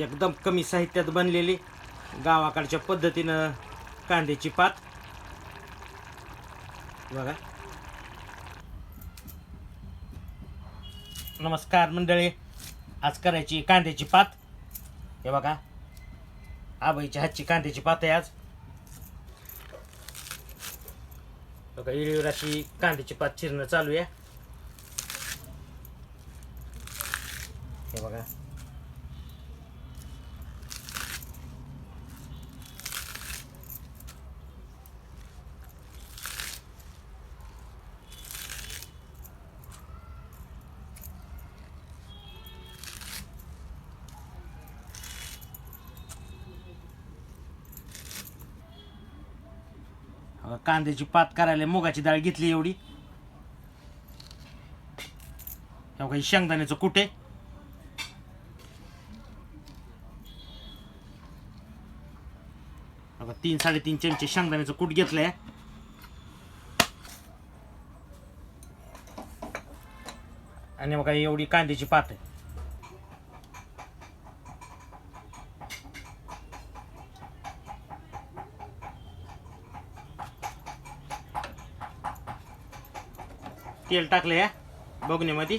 एकदम कमी साहित्यात बनलेली गावाकडच्या पद्धतीनं कांद्याची पात. बघा. नमस्कार मंडळी. आज करायची कांद्याची पात. हे बघा. आबाईच्या हातची कांद्याची पात आहे आज. बघा इळीवर अशी कांद्याची पात चिरणं चालू आहे. हे बघा. अं, कांद्याची पात करायला मुगाची डाळ घेतली एवढी. हे बघा, शेंगदाण्याचं कुटे बघा, तीन साडेतीन चमचे शेंगदाण्याचं कूट घेतलंय. आणि बघा एवढी कांद्याची पात आहे. तेल टाकलं या बघण्यामध्ये.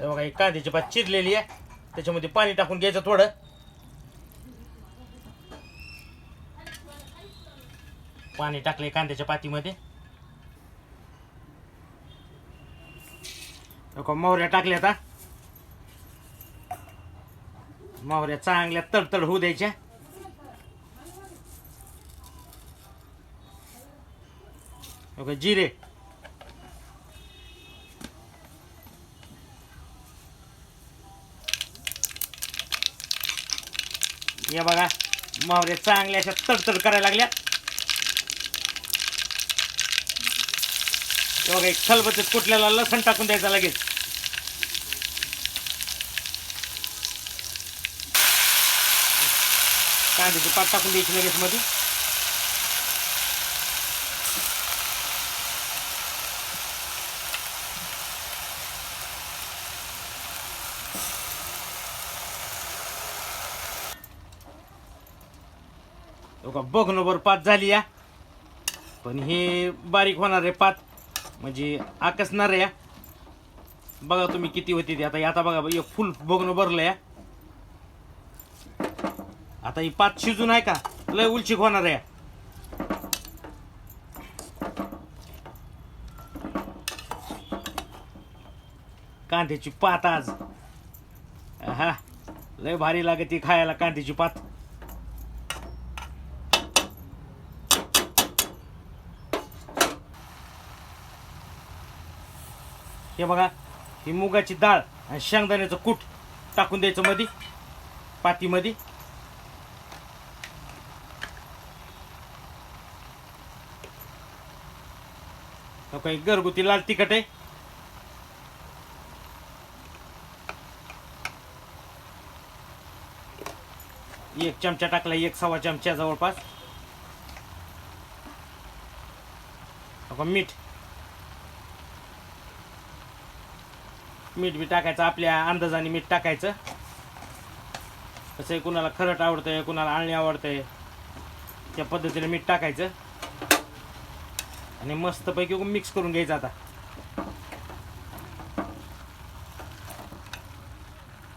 बघा एक कांद्याची पात चिरलेली आहे. त्याच्यामध्ये पाणी टाकून घ्यायचं थोडं. पाणी टाकले कांद्याच्या पातीमध्ये. मोहऱ्या टाकल्या आता मोहऱ्या चांगल्या तडतड होऊ द्यायच्या. बघा, जिरे. या बघा मावऱ्या चांगल्या अशा तडतड करायला लागल्या. बघा एक खलबत्तीत कुठल्याला लसण टाकून द्यायचा लगेच. कांद्याची पात टाकून द्यायची लगेच मध्ये का बघणं बरं पात झाली या. पण हे बारीक होणार आहे पात म्हणजे आकसणार या. बघा तुम्ही किती होती ती. आता आता बघा एक फुल बघणं भरलं या आता ही पात शिजून आहे का? लय उलचिक होणार आहे कांद्याची पात आज. हा लय भारी लागते खायला कांद्याची पात. हे बघा ही मुगाची डाळ आणि शेंगदाण्याचं कूट टाकून द्यायचं मध्ये पातीमध्ये. काही घरगुती लाल तिखट आहे. एक चमचा टाकला एक सव्वा चमचा जवळपास. मीठ. मीठ बी टाकायचं आपल्या अंदाजाने मीठ टाकायचं. तसं कुणाला खरट आवडतंय कुणाला आणणी आवडतंय त्या पद्धतीने मीठ टाकायचं. आणि मस्तपैकी मिक्स करून घ्यायचं आता.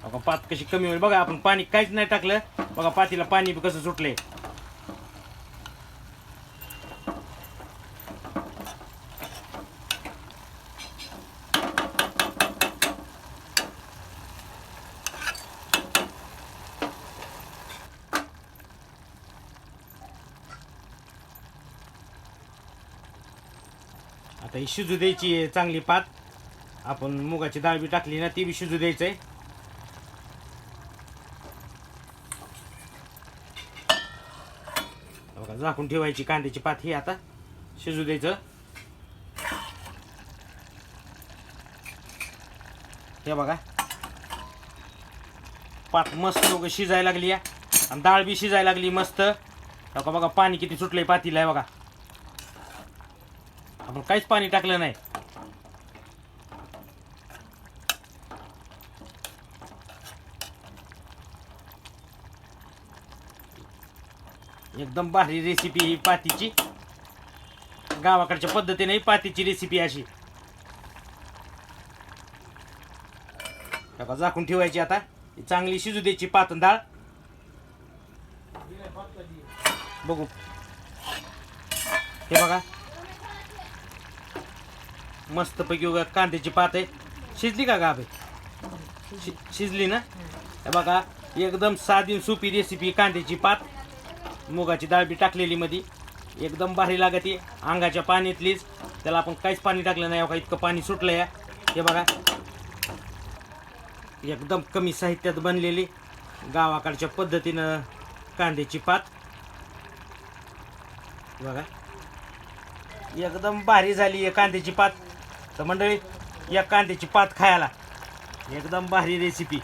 बघा पात कशी कमी होईल. बघा आपण पाणी काहीच नाही टाकलं. बघा पातीला पाणी बी कसं सुटले आता ही शिजू द्यायची आहे चांगली पात. आपण मुगाची डाळ बी टाकली ना ती बी शिजू द्यायचं आहे. बघा झाकून ठेवायची कांद्याची पात ही आता. शिजू द्यायचं. हे बघा. पात मस्त लोक शिजायला लागली आहे आणि डाळ बी शिजायला लागली मस्त. बघा बघा पाणी किती सुटलंय पातीला आहे बघा. आपण काहीच पाणी टाकलं नाही. एकदम भारी रेसिपी ही पातीची. गावाकडच्या पद्धतीने पातीची रेसिपी अशी. का झाकून ठेवायची आता. चांगली शिजू द्यायची पातन डाळ. बघू. हे बघा. मस्त पैकी उगा कांद्याची पात आहे शिजली का गाभे? शि शिजली ना? हे बघा एकदम साधी सोपी रेसिपी कांद्याची पात. मुगाची डाळ बी टाकलेली मध्ये एकदम भारी लागते अंगाच्या पाण्यातलीच. त्याला आपण काहीच पाणी टाकलं नाही बघा इतकं पाणी सुटलं या हे बघा. एकदम कमी साहित्यात बनलेली गावाकडच्या पद्धतीनं कांद्याची पात. बघा. एकदम भारी झाली आहे कांद्याची पात. तर मंडळी या कांद्याची पात खायला. एकदम भारी रेसिपी